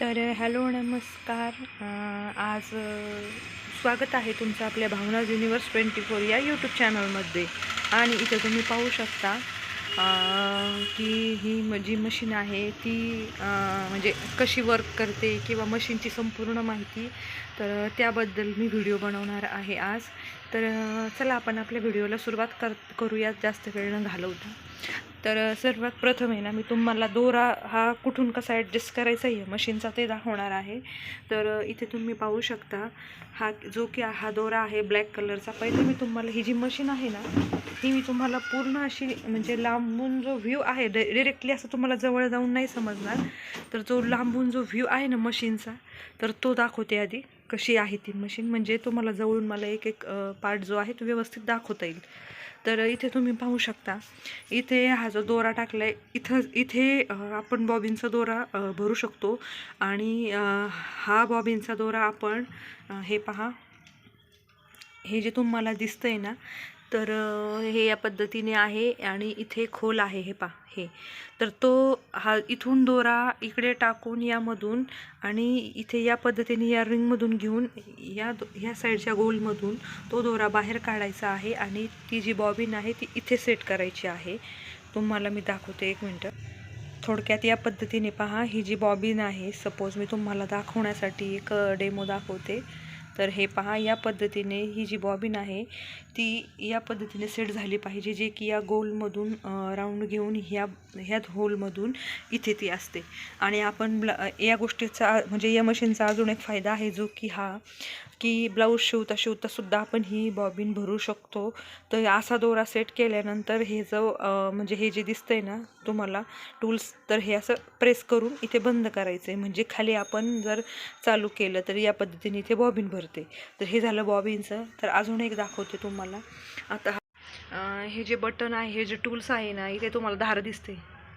तर हॅलो नमस्कार. आज स्वागत आहे तुमचं आपल्या भावना युनिवर्स ट्वेंटी फोर या यूट्यूब चॅनलमध्ये. आणि इथं तुम्ही पाहू शकता की ही म- जी मशीन आहे ती म्हणजे कशी वर्क करते किंवा मशीनची संपूर्ण माहिती तर त्याबद्दल मी व्हिडिओ बनवणार आहे आज. तर चला आपण आपल्या व्हिडिओला सुरुवात कर करूयात जास्त वेळ न घालवता. तर सर्वात प्रथम आहे ना मी तुम्हाला दोरा हा कुठून कसा ॲडजस्ट करायचा आहे मशीनचा ते दाखवणार आहे. तर इथे तुम्ही पाहू शकता हा जो की हा दोरा आहे ब्लॅक कलरचा. पहिले मी तुम्हाला ही जी मशीन आहे ना ही मी तुम्हाला पूर्ण अशी म्हणजे लांबून जो व्ह्यू आहे डिरेक्टली असं तुम्हाला जवळ जाऊन नाही समजणार. तर जो लांबून जो व्ह्यू आहे ना मशीनचा तर तो दाखवते आधी कशी आहे ती मशीन. म्हणजे तुम्हाला जवळून मला एक एक पार्ट जो आहे तो व्यवस्थित दाखवता येईल. तर इथे तुम्ही पाहू शकता. इथे हा जो दोरा टाकला आहे इथं इथे आपण बॉबिनचा दोरा भरू शकतो. आणि हा बॉबिनचा दोरा आपण हे पहा. हे जे तुम्हाला दिसतं आहे ना तर हे या पद्धतीने आहे आणि इथे खोल आहे हे पा हे. तर तो हा इथून दोरा इकडे टाकून यामधून आणि इथे या पद्धतीने या रिंगमधून घेऊन या दो ह्या साईडच्या गोलमधून तो दोरा बाहेर काढायचा आहे आणि ती जी बॉबिन आहे ती इथे सेट करायची आहे. तुम्हाला मी दाखवते एक मिनटं. थोडक्यात या पद्धतीने पहा ही जी बॉबिन आहे सपोज मी तुम्हाला दाखवण्यासाठी एक डेमो दाखवते. तर हे पहा या पद्धतीने ही जी बॉबिन आहे ती या पद्धतीने सेट झाली पाहिजे जे की या गोलमधून राऊंड घेऊन ह्या ह्या होलमधून इथे ती असते. आणि आपण ब्ला या गोष्टीचा म्हणजे या मशीनचा अजून एक फायदा आहे जो की हा की ब्लाऊज शिवता शिवतासुद्धा आपण ही बॉबिन भरू शकतो. तर असा दोरा सेट केल्यानंतर हे जो म्हणजे हे जे दिसतंय ना तुम्हाला टूल्स तर हे असं प्रेस करून इथे बंद करायचं आहे म्हणजे खाली आपण जर चालू केलं तर या पद्धतीने इथे बॉबिन भरते. तर हे झालं बॉबिनचं तर अजून एक दाखवते तुम्हाला. आता हा- हे जे बटन आहे हे जे टूल्स आहे ना इथे तुम्हाला धार दिसते.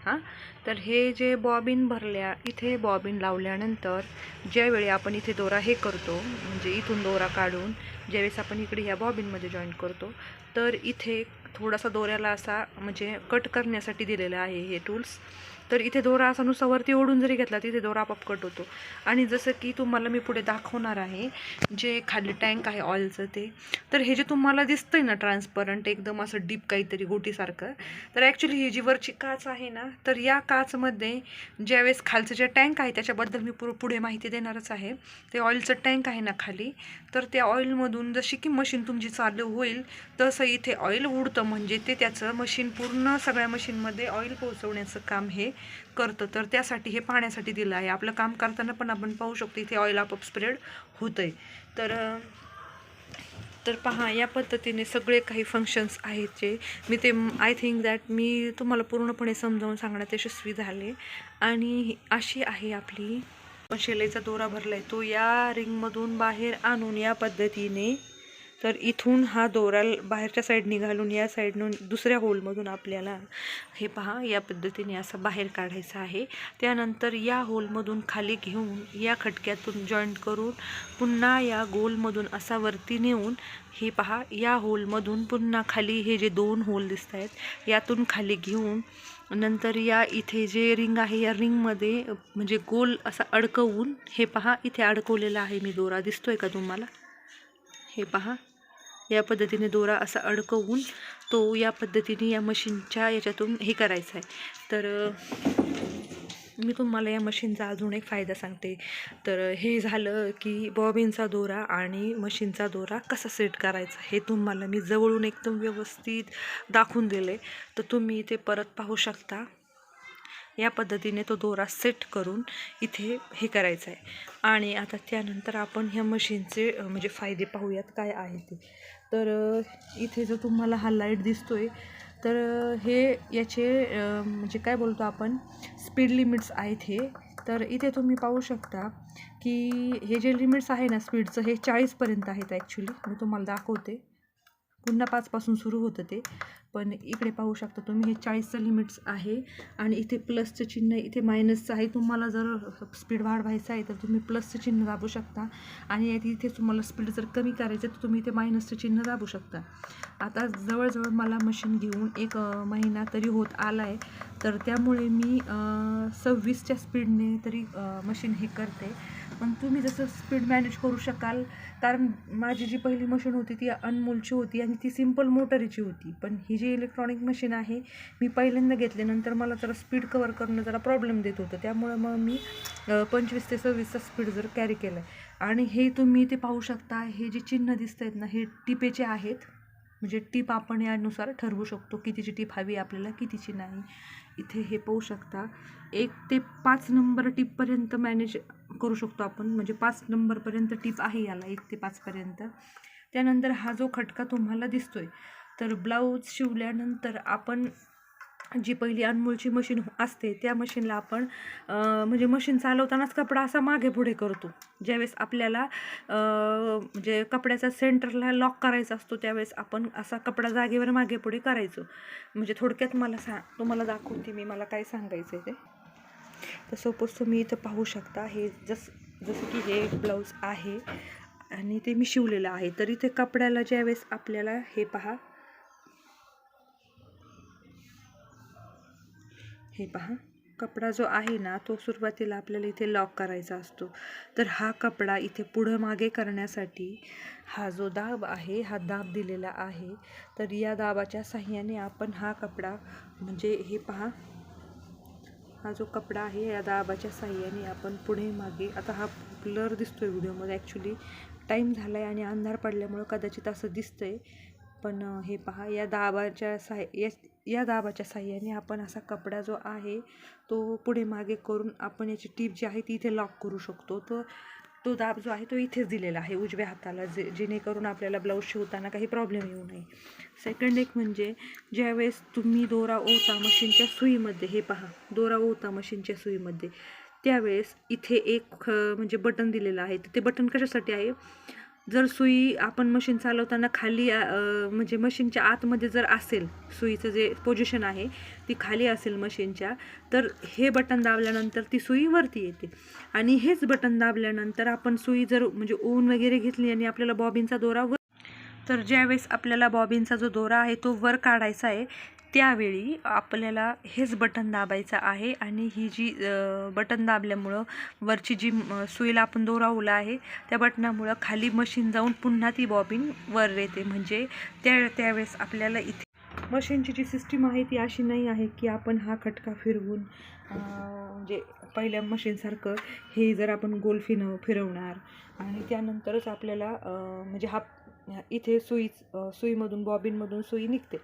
हां? तर हे जे बॉबिन भरल्या इथे बॉबिन लावल्यानंतर ज्यावेळी आपण इथे दोरा हे करतो म्हणजे इथून दोरा काढून ज्यावेळेस आपण इकडे ह्या बॉबिनमध्ये जॉईन करतो तर इथे थोडासा दोऱ्याला असा म्हणजे कट करण्यासाठी दिलेला आहे हे टूल्स तर इथे दोरा असा नुसता वरती ओढून जरी घेतला तिथे दोरा आपोआप कट होतो. आणि जसं की तुम्हाला मी पुढे दाखवणार आहे जे खाली टँक आहे ऑइलचं ते. तर हे जे तुम्हाला दिसतंय ना ट्रान्सपरंट एकदम असं डीप काहीतरी गोटीसारखं. तर ॲक्च्युली ही जी वरची काच आहे ना तर या काचमध्ये ज्यावेळेस खालचं जे टँक आहे त्याच्याबद्दल मी पु पुढे माहिती देणारच आहे. ते ऑइलचं टँक आहे ना खाली तर त्या ऑइलमधून जशी की मशीन तुमची चालू होईल तसं इथे ऑइल उडतं. म्हणजे ते त्याचं मशीन पूर्ण सगळ्या मशीनमध्ये ऑइल पोहोचवण्याचं काम हे करतं. तर त्यासाठी हे पाहण्यासाठी दिलं आहे. आपलं काम करताना पण आपण पाहू शकतो इथे ऑइल आपोआप स्प्रेड होतं आहे तर तर पहा या पद्धतीने सगळे काही फंक्शन्स आहेत जे. मी ते आय थिंक दॅट मी तुम्हाला पूर्णपणे समजावून सांगण्यात यशस्वी झाले. आणि अशी आहे आपली. शिलाईचा दोरा भरला आहे तो या रिंगमधून बाहेर आणून या पद्धतीने तर इथून हा दोरा बाहेरच्या साईड घालून या साईडनं दुसऱ्या होलमधून आपल्याला हे पहा या पद्धतीने असं बाहेर काढायचं आहे. त्यानंतर या होलमधून खाली घेऊन या खटक्यातून जॉईंट करून पुन्हा या गोलमधून असा वरती नेऊन हे पहा या होलमधून पुन्हा खाली हे जे दोन होल दिसत आहेत यातून खाली घेऊन नंतर या इथे जे रिंग आहे या रिंगमध्ये म्हणजे गोल असा अडकवून हे पहा इथे अडकवलेला आहे मी दोरा. दिसतोय का तुम्हाला? हे पहा. या पद्धतीने दोरा असा अडकवून तो या पद्धतीने या मशीनच्या याच्यातून हे करायचं आहे. तर मी तुम्हाला या मशीनचा अजून एक फायदा सांगते. तर हे झालं की बॉबिनचा दोरा आणि मशीनचा दोरा कसा सेट करायचा हे तुम्हाला मी जवळून एकदम व्यवस्थित दाखवून दिले. तर तुम्ही इथे परत पाहू शकता. या पद्धतीने तो दोरा सेट करून इथे हे करायचं आहे. आणि आता त्यानंतर आपण ह्या मशीनचे म्हणजे फायदे पाहूयात काय आहे ते. तर इथे जो तुम्हाला हा लाइट दिसतो आहे तर हे याचे म्हणजे काय बोलतो आपण स्पीड लिमिट्स आहेत हे. तर इथे तुम्ही पाहू शकता की हे जे लिमिट्स आहे ना स्पीडचं हे चाळीसपर्यंत आहेत ॲक्च्युली मी तुम्हाला दाखवते. पुन्हा पाचपासून सुरू होतं ते. पण इकडे पाहू शकता तुम्ही हे चाळीसचं लिमिट्स आहे. आणि इथे प्लसचं चिन्ह इथे मायनसचं आहे. तुम्हाला जर स्पीड वाढवायचं आहे तर तुम्ही प्लसचं चिन्ह दाबू शकता. आणि इथे तुम्हाला स्पीड जर कमी करायचं आहे तर तुम्ही इथे मायनसचं चिन्ह दाबू शकता. आता जवळजवळ मला मशीन घेऊन एक महिना तरी होत आला आहे तर त्यामुळे मी सव्वीसच्या स्पीडने तरी मशीन हे करते. पण तुम्ही जसं स्पीड मॅनेज करू शकाल कारण माझी जी पहिली मशीन होती ती अनमोलची होती आणि ती सिंपल मोटरीची होती. पण ही जी इलेक्ट्रॉनिक मशीन आहे मी पहिल्यांदा घेतल्यानंतर मला जरा स्पीड कवर करणं जरा प्रॉब्लेम देत होतं. त्यामुळं मग मी पंचवीस ते सव्वीसचा स्पीड जर कॅरी केला आहे आणि हे तुम्ही ते पाहू शकता. हे जे चिन्ह दिसत आहेत ना हे टिपेचे आहेत. म्हणजे टीप आपण यानुसार ठरवू शकतो कितीची टीप हवी आपल्याला कितीची नाही. इथे हे पाहू शकता. एक ते पाच नंबर टीपपर्यंत मॅनेज करू शकतो आपण. म्हणजे पाच नंबरपर्यंत टीप आहे याला एक ते पाचपर्यंत त्यानंतर हा जो खटका तुम्हाला दिसतोय तर ब्लाऊज शिवल्यानंतर आपण जी पहिली अनमोलची मशीन असते त्या मशीनला आपण म्हणजे मशीन चालवतानाच कपडा असा मागे पुढे करतो. ज्यावेळेस आपल्याला म्हणजे कपड्याचा सेंटरला लॉक करायचा असतो त्यावेळेस आपण असा कपडा जागेवर मागे पुढे करायचो. म्हणजे थोडक्यात मला सा तुम्हाला दाखवते मी मला काय सांगायचं आहे ते. तर सपोज तुम्ही इथं पाहू शकता हे जस जसं की हे एक ब्लाऊज आहे आणि ते मी शिवलेलं आहे. तर इथे कपड्याला ज्यावेळेस आपल्याला हे पहा हे पहा कपडा जो आहे ना तो सुरुवातीला आपल्याला इथे लॉक करायचा असतो. तर हा कपडा इथे पुढं मागे करण्यासाठी हा जो दाब आहे हा दाब दिलेला आहे. तर या दाबाच्या साह्याने आपण हा कपडा म्हणजे हे पहा हा जो कपडा आहे या दाबाच्या साह्याने आपण पुढे मागे आता हा ब्लर दिसतोय व्हिडिओमध्ये. ॲक्च्युली टाईम झाला आहे आणि अंधार पडल्यामुळं कदाचित असं दिसतं आहे पण हे पहा या दाबाच्या साह्या या या दाबाच्या साह्याने आपण असा कपडा जो आहे तो पुढे मागे करून आपण याची टीप जी आहे ती इथे लॉक करू शकतो. तो तो दाब जो आहे तो इथेच दिलेला आहे उजव्या हाताला जे जेणेकरून आपल्याला ब्लाऊज शिवताना काही प्रॉब्लेम येऊ नये. सेकंड एक म्हणजे ज्यावेळेस तुम्ही दोरा ओता मशीनच्या सुईमध्ये हे पहा दोरा ओता मशीनच्या सुईमध्ये त्यावेळेस इथे एक ख म्हणजे बटन दिलेलं आहे. तर ते बटन कशासाठी आहे? जर सुई आपण मशीन चालवताना खाली म्हणजे मशीनच्या आतमध्ये जर असेल सुईचं जे पोझिशन आहे ती खाली असेल मशीनच्या तर हे बटन दाबल्यानंतर ती सुई वरती येते. आणि हेच बटन दाबल्यानंतर आपण सुई जर म्हणजे ऊन वगैरे घेतली आणि आपल्याला बॉबिनचा दोरा वर तर ज्यावेळेस आपल्याला बॉबिनचा जो दोरा आहे तो वर काढायचा आहे त्यावेळी आपल्याला हेच बटन दाबायचं आहे आणि ही जी बटन दाबल्यामुळं वरची जी सुईला आपण दोरावला आहे त्या बटनामुळं खाली मशीन जाऊन पुन्हा ती बॉबिन वर येते. म्हणजे त्या त्यावेळेस आपल्याला इथे मशीनची जी सिस्टीम आहे ती अशी नाही आहे की आपण हा खटका फिरवून म्हणजे पहिल्या मशीनसारखं हे जर आपण गोल फिनव फिरवणार आणि त्यानंतरच आपल्याला म्हणजे हा इथे सुई सुईमधून बॉबिनमधून सुई निघते.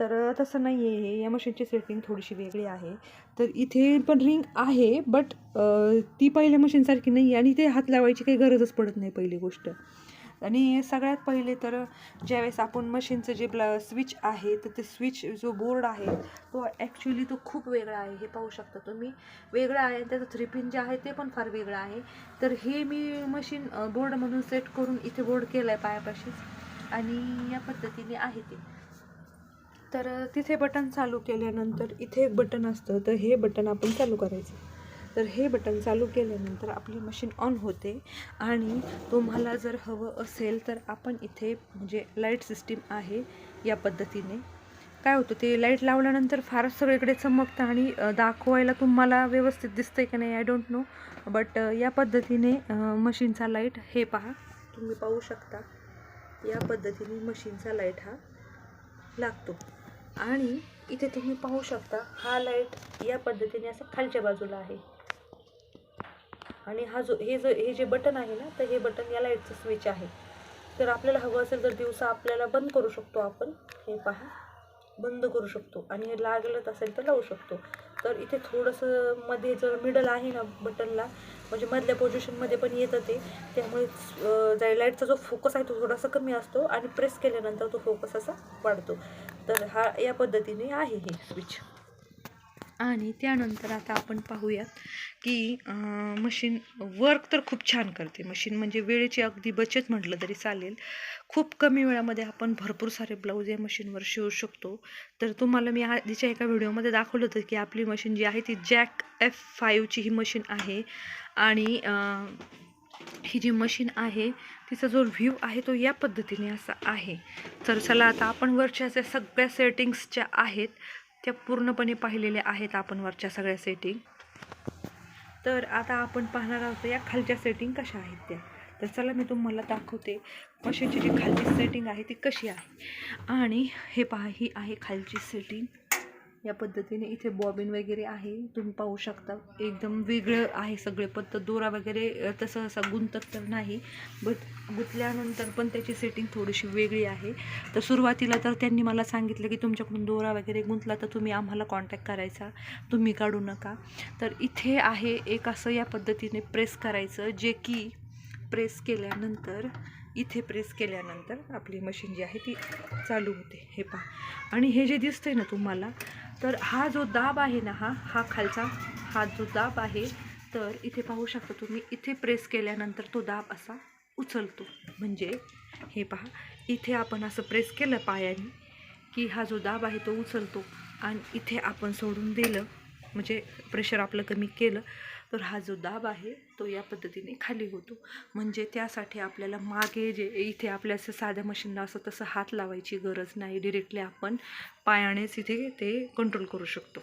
तर तसं नाही आहे हे. या मशीनची सेटिंग थोडीशी वेगळी आहे. तर इथे पण रिंग आहे बट ती पहिल्या मशीनसारखी नाही आहे आणि ते हात लावायची काही गरजच पडत नाही पहिली गोष्ट. आणि सगळ्यात पहिले तर ज्यावेळेस आपण मशीनचं जे ब्ल स्विच आहे तर ते स्विच जो बोर्ड आहे तो ॲक्च्युली तो खूप वेगळा आहे. हे पाहू शकता तुम्ही. वेगळा आहे त्याचं थ्री पिन जे आहे ते पण फार वेगळं आहे. तर हे मी मशीन बोर्डमधून सेट करून इथे बोर्ड केलं आहे पायापाशीच आणि या पद्धतीने आहे ते. तर तिथे बटन चालू केल्यानंतर इथे एक बटन असतं. तर हे बटन आपण चालू करायचं. तर हे बटन चालू केल्यानंतर आपली मशीन ऑन होते. आणि तुम्हाला जर हवं असेल तर आपण इथे म्हणजे लाइट सिस्टीम आहे या पद्धतीने. काय होतं ते लाइट लावल्यानंतर फारच सगळीकडे चमकतं आणि दाखवायला तुम्हाला व्यवस्थित दिसतंय का नाही आय डोंट नो बट या पद्धतीने मशीनचा लाइट हे पहा तुम्ही पाहू शकता. या पद्धतीने मशीनचा लाइट हा लागतो. आणि इथे तुम्ही पाहू शकता हा लाइट या पद्धतीने असं खालच्या बाजूला आहे. आणि हा जो हे जो हे जे बटन आहे ना तर हे बटन या लाईटचं स्विच आहे. तर आपल्याला हवं असेल तर दिवसा आपल्याला बंद करू शकतो आपण. हे पहा. बंद करू शकतो. आणि हे लागलंच असेल तर लावू शकतो. तर इथे थोडंसं मध्ये जर मिडल आहे ना बटनला म्हणजे मधल्या पोझिशनमध्ये पण येतं ते. त्यामुळे अं, लाईटचा जो फोकस आहे तो थोडासा कमी असतो आणि प्रेस केल्यानंतर तो फोकस असा वाढतो. तर हा या पद्धतीने आहे हे स्विच आणि त्यानंतर आता आपण पाहूयात की मशीन वर्क तर खूप छान करते. मशीन म्हणजे वेळेची अगदी बचत म्हटलं तरी चालेल. खूप कमी वेळामध्ये आपण भरपूर सारे ब्लाऊज या मशीनवर शिवू शकतो. तर तुम्हाला मी आधीच्या एका व्हिडिओमध्ये दाखवलं होतं की आपली मशीन जी आहे ती जॅक एफ फाईव्हची ही मशीन आहे. आणि ही जी मशीन आहे तिचा जो व्ह्यू आहे तो या पद्धतीने असा आहे. तर चला आता आपण वरच्या ज्या सगळ्या सेटिंग्स ज्या आहेत त्या पूर्णपणे पाहिलेल्या आहेत आपण वरच्या सगळ्या सेटिंग तर आता आपण पाहणार आहोत या खालच्या सेटिंग कशा आहेत त्या. तर चला मी तुम्हाला दाखवते मशीनची जी खालची सेटिंग आहे ती कशी आहे. आणि हे पहा ही आहे खालची सेटिंग या पद्धतीने इथे बॉबिन वगैरे आहे. तुम्ही पाहू शकता. एकदम वेगळं आहे सगळे पद्धत दोरा वगैरे तसं असं गुंतत तर नाही बट गुंतल्यानंतर पण त्याची सेटिंग थोडीशी वेगळी आहे. तर सुरुवातीला तर त्यांनी मला सांगितलं की तुमच्याकडून दोरा वगैरे गुंतला तर तुम्ही आम्हाला कॉन्टॅक्ट करायचा. तुम्ही काढू नका. तर इथे आहे एक असं या पद्धतीने प्रेस करायचं जे की प्रेस केल्यानंतर इथे प्रेस केल्यानंतर आपली मशीन जी आहे ती चालू होते. हे पहा. आणि हे जे दिसतंय ना तुम्हाला तर हा जो दाब आहे ना हा हा खालचा हा जो दाब आहे तर इथे पाहू शकता तुम्ही इथे प्रेस केल्यानंतर तो दाब असा उचलतो. म्हणजे हे पहा इथे आपण असं प्रेस केलं पायाने की हा जो दाब आहे तो उचलतो. आणि इथे आपण सोडून दिलं म्हणजे प्रेशर आपलं कमी केलं तर हा जो दाब आहे तो या पद्धतीने खाली होतो. म्हणजे त्यासाठी आपल्याला मागे जे इथे आपल्या असं साध्या मशीनला असं तसं हात लावायची गरज नाही. डिरेक्टली आपण पायानेच इथे ते कंट्रोल करू शकतो.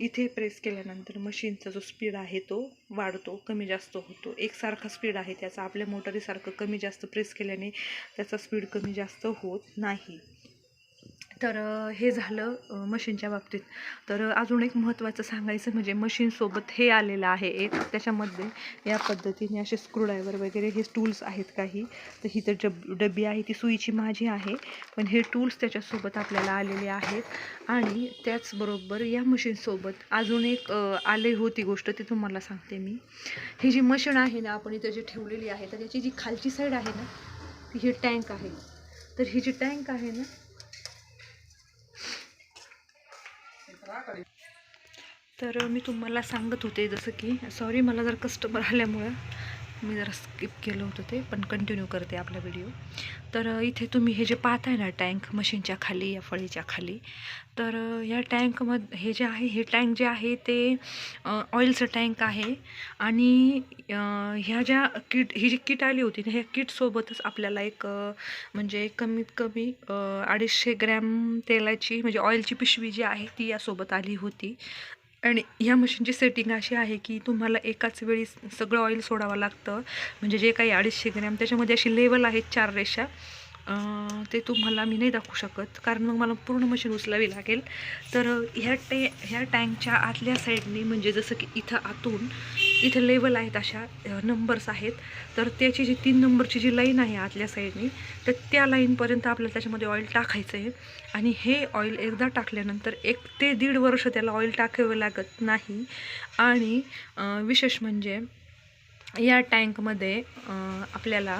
इथे प्रेस केल्यानंतर मशीनचा जो स्पीड आहे तो वाढतो कमी जास्त होतो. एकसारखा स्पीड आहे त्याचा. आपल्या मोटारीसारखं कमी जास्त प्रेस केल्याने त्याचा स्पीड कमी जास्त होत नाही. तर हे झालं मशीनच्या बाबतीत. तर अजून एक महत्त्वाचं सांगायचं म्हणजे मशीनसोबत हे आलेलं आहे एक. त्याच्यामध्ये या पद्धतीने असे स्क्रूड्रायव्हर वगैरे हे टूल्स आहेत काही. तर ही तर डब डबी आहे ती सुईची माझी आहे. पण हे टूल्स त्याच्यासोबत आपल्याला आलेले आहेत. आणि त्याचबरोबर या मशीनसोबत अजून एक आले होती गोष्ट ती तुम्हाला सांगते मी. ही जी मशीन आहे ना आपण इथं जी ठेवलेली आहे तर याची जी खालची साईड आहे ना ती ही टँक आहे. तर ही जी टँक आहे ना तर मी तुम्हाला सांगत होते जसं की सॉरी मला जर कस्टमर आल्यामुळं. मी जरा स्किप केलं होतं ते पण कंटिन्यू करते आपला व्हिडिओ तर इथे तुम्ही हे जे पाहताय ना टँक मशीनच्या खाली या फळीच्या खाली तर या टँकमध्ये हे जे आहे हे टँक जे आहे ते ऑइलचं टँक आहे. आणि ह्या ज्या किट ही जी किट आली होती ना ह्या किटसोबतच आपल्याला एक म्हणजे कमीत कमी अडीचशे ग्रॅम तेलाची म्हणजे ऑइलची पिशवी जी आहे ती यासोबत आली होती. आणि ह्या मशीनची सेटिंग अशी आहे की तुम्हाला एकाच वेळी सगळं ऑइल सोडावं लागतं. म्हणजे जे काही अडीचशे ग्रॅम त्याच्यामध्ये अशी लेवल आहेत चार रेषा. ते तुम्हाला मी नाही दाखवू शकत. कारण मग मला पूर्ण मशीन उचलावी लागेल. तर ह्या टे ह्या टँकच्या आतल्या साईडनी म्हणजे जसं की इथं आतून इथं लेवल आहेत अशा नंबर्स आहेत. तर त्याची जी तीन नंबरची जी लाईन आहे आतल्या साईडनी तर त्या लाईनपर्यंत आपल्याला त्याच्यामध्ये ऑइल टाकायचं आहे आणि हे ऑइल एकदा टाकल्यानंतर एक ते दीड वर्ष त्याला ऑइल टाकावं लागत नाही. आणि विशेष म्हणजे या टँकमध्ये आपल्याला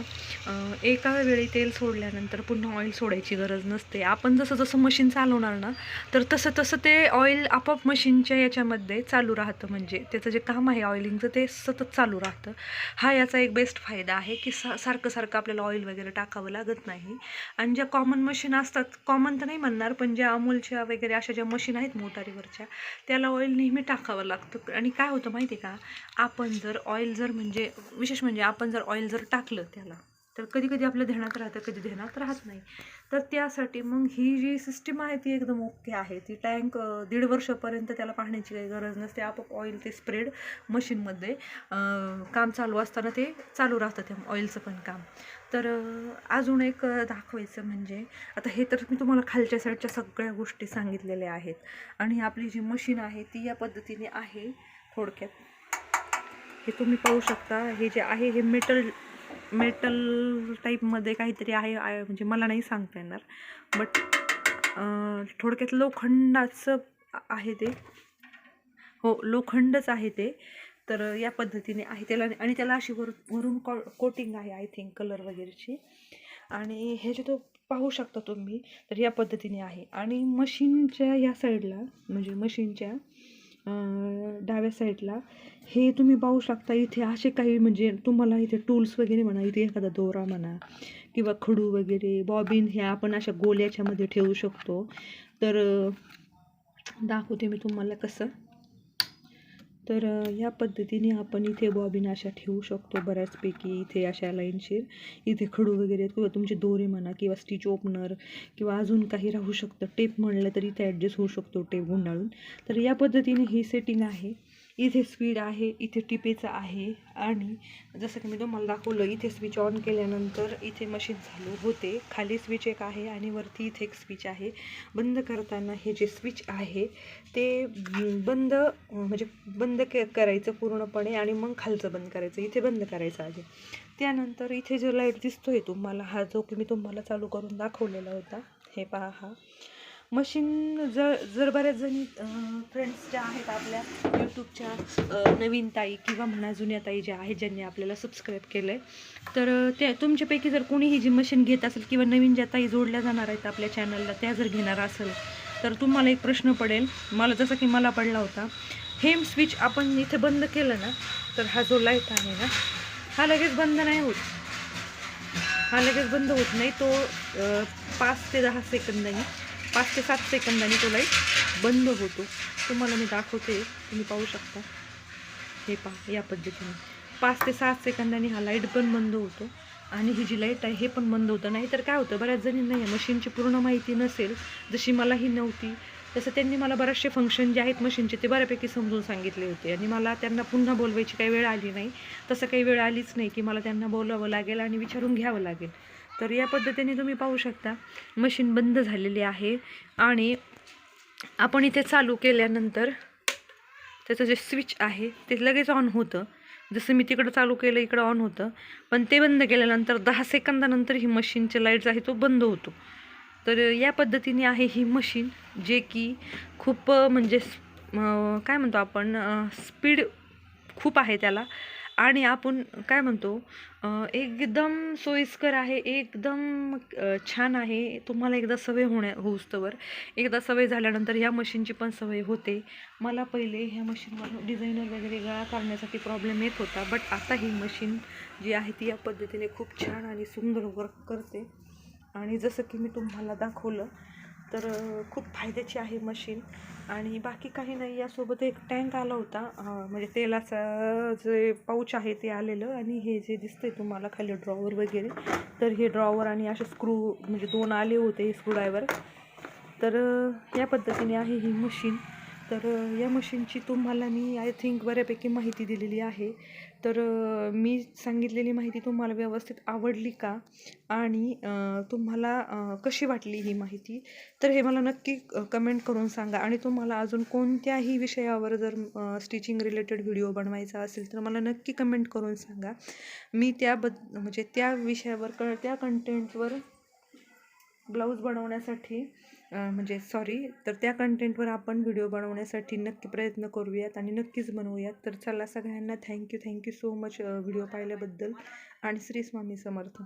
एका वेळी तेल सोडल्यानंतर पुन्हा ऑइल सोडायची गरज नसते. आपण जसं जसं मशीन चालवणार ना तर तसं तसं ते ऑइल आपोआप मशीनच्या याच्यामध्ये चालू राहतं. म्हणजे त्याचं जे काम आहे ऑइलिंगचं ते सतत चालू राहतं. हा याचा एक बेस्ट फायदा आहे की सा सारखं सारखं आपल्याला ऑइल वगैरे टाकावं लागत नाही. आणि ज्या कॉमन मशीन असतात कॉमन तर नाही म्हणणार पण ज्या अमूलच्या वगैरे अशा ज्या मशीन आहेत मोटारीवरच्या त्याला ऑइल नेहमी टाकावं लागतं. आणि काय होतं माहिती आहे का? आपण जर ऑइल जर म्हणजे म्हणजे विशेष म्हणजे आपण जर ऑइल जर टाकलं त्याला तर कधी कधी आपल्या ध्यानात राहतं कधी ध्यानात राहत नाही. तर त्यासाठी मग ही जी सिस्टीम आहे ती एकदम ओके आहे. ती टँक दीड वर्षापर्यंत त्याला पाहण्याची काही गरज नसते. आपोआप ऑइल ते स्प्रेड मशीनमध्ये काम चालू असताना ते चालू राहतं त्या ऑइलचं पण काम. तर अजून एक दाखवायचं म्हणजे आता हे तर मी तुम्हाला खालच्या साईडच्या सगळ्या गोष्टी सांगितलेल्या आहेत. आणि आपली जी मशीन आहे ती या पद्धतीने आहे थोडक्यात. हे तुम्ही पाहू शकता. हे जे आहे हे मेटल मेटल टाईपमध्ये काहीतरी आहे म्हणजे मला नाही सांगता येणार. बट थोडक्यात लोखंडाचं आहे ते. हो लोखंडच आहे ते. तर या पद्धतीने आहे त्याला आणि त्याला अशी वर वरून कॉ कोटिंग आहे आय थिंक कलर वगैरेची. आणि हे जे तो पाहू शकता तुम्ही. तर या पद्धतीने आहे. आणि मशीनच्या या साईडला म्हणजे मशीनच्या डाव्या साईडला. हे तुम्ही पाहू शकता इथे असे काही म्हणजे तुम्हाला इथे टूल्स वगैरे म्हणा इथे एखादा दोरा म्हणा किंवा खडू वगैरे बॉबिन हे आपण अशा गोल्याच्यामध्ये ठेवू शकतो. तर दाखवते मी तुम्हाला कसं. तर या पद्धतीने आपण इथे बॉबिन अशा ठेवू शकतो बऱ्याचपैकी इथे अशा लाईनशीर. इथे खडू वगैरे किंवा तुमचे दोरे म्हणा किंवा स्टिच ओपनर किंवा अजून काही राहू शकतं. टेप म्हणलं तरी इथे ॲडजस्ट होऊ शकतो टेप गुंडाळून. तर या पद्धतीने ही सेटिंग आहे. इथे स्पीड आहे इथे टिपेचं आहे. आणि जसं की मी तुम्हाला दाखवलं इथे स्विच ऑन केल्यानंतर इथे मशीन चालू होते. खाली स्विच एक आहे आणि वरती इथे एक स्विच आहे. बंद करताना हे जे स्विच आहे ते बंद म्हणजे बंद के करायचं पूर्णपणे आणि मग खालचं बंद करायचं. इथे बंद करायचं आहे. त्यानंतर इथे जो लाइट दिसतोय तुम्हाला हा जो की मी तुम्हाला चालू करून दाखवलेला होता हे पहा हा. मशीन जर जर बऱ्याच जणी फ्रेंड्स ज्या आहेत आपल्या यूट्यूबच्या नवीन ताई किंवा म्हणा जुन्या ताई ज्या आहेत ज्यांनी आपल्याला सबस्क्राईब केलं आहे तर त्या तुमच्यापैकी जर कोणीही जी मशीन घेत असेल किंवा नवीन ज्या ताई जोडल्या जाणार आहेत आपल्या चॅनलला त्या जर घेणार असेल तर तुम्हाला एक प्रश्न पडेल. मला जसं की मला पडला होता हे स्विच आपण इथे बंद केलं ना तर हा जो लाइट आहे ना हा लगेच बंद नाही होत. हा लगेच बंद होत नाही तो पाच ते दहा सेकंदांनी पाच ते सात सेकंदाने तो लाइट बंद होतो. तुम्हाला मी दाखवते तुम्ही पाहू शकता. हे पहा या पद्धतीने. पाच ते सात सेकंदाने हा लाइट पण बंद होतो. आणि ही जी लाइट आहे हे पण बंद होतं. नाही तर काय होतं बऱ्याच जणींना या मशीनची पूर्ण माहिती नसेल. जशी मलाही नव्हती तसं त्यांनी मला बरेचसे फंक्शन जे आहेत मशीनचे ते बऱ्यापैकी समजून सांगितले होते. आणि मला त्यांना पुन्हा बोलवायची काही वेळ आली नाही. तसं काही वेळ आलीच नाही की मला त्यांना बोलावं लागेल आणि विचारून घ्यावं लागेल. तर या पद्धतीने तुम्ही पाहू शकता. मशीन बंद झालेली आहे आणि आपण इथे चालू केल्यानंतर त्याचं जे स्विच आहे ते लगेच ऑन होतं. जसं मी तिकडं चालू केलं इकडं ऑन होतं. पण ते बंद केल्यानंतर दहा सेकंदानंतर ही मशीनचे लाईट्स आहे तो बंद होतो. तर या पद्धतीने आहे ही मशीन जे की खूप म्हणजे काय म्हणतो आपण स्पीड खूप आहे त्याला. आणि आपण काय म्हणतो एकदम सोयीस्कर आहे एकदम छान आहे. तुम्हाला एकदा सवय होण्या होऊस्तवर एकदा सवय झाल्यानंतर ह्या मशीनची पण सवय होते. मला पहिले ह्या मशीनवर डिझायनर वगैरे गळा करण्यासाठी प्रॉब्लेम येत होता बट आता ही मशीन जी आहे ती या पद्धतीने खूप छान आणि सुंदर वर्क करते. आणि जसं की मी तुम्हाला दाखवलं तर खूप फायद्याची आहे मशीन. आणि बाकी काही नाही यासोबत एक टँक आला होता. म्हणजे तेलाचा जे पाऊच आहे ते आलेलं आणि हे जे दिसतंय तुम्हाला खाली ड्रॉवर वगैरे तर हे ड्रॉवर आणि असे स्क्रू म्हणजे दोन आले होते स्क्रूड्रायव्हर. तर या पद्धतीने आहे ही मशीन. तर या मशीनची तुम्हाला मी आय थिंक बऱ्यापैकी माहिती दिलेली आहे. तर मी सांगितलेली माहिती तुम्हाला व्यवस्थित आवडली का? आणि तुम्हाला कशी वाटली ही माहिती? तर हे मला नक्की कमेंट करून सांगा. आणि तुम्हाला अजून कोणत्याही विषयावर जर स्टिचिंग रिलेटेड व्हिडिओ बनवायचा असेल तर मला नक्की कमेंट करून सांगा. मी त्याबद् म्हणजे त्या विषयावर क त्या कंटेंटवर ब्लाऊज बनवण्यासाठी म्हणजे सॉरी तर त्या कंटेंटवर आपण व्हिडिओ बनवण्यासाठी नक्की प्रयत्न करूयात आणि नक्कीच बनवूयात. तर चला सगळ्यांना thank you thank you so much video पाहिल्याबद्दल. आणि श्री स्वामी समर्थ.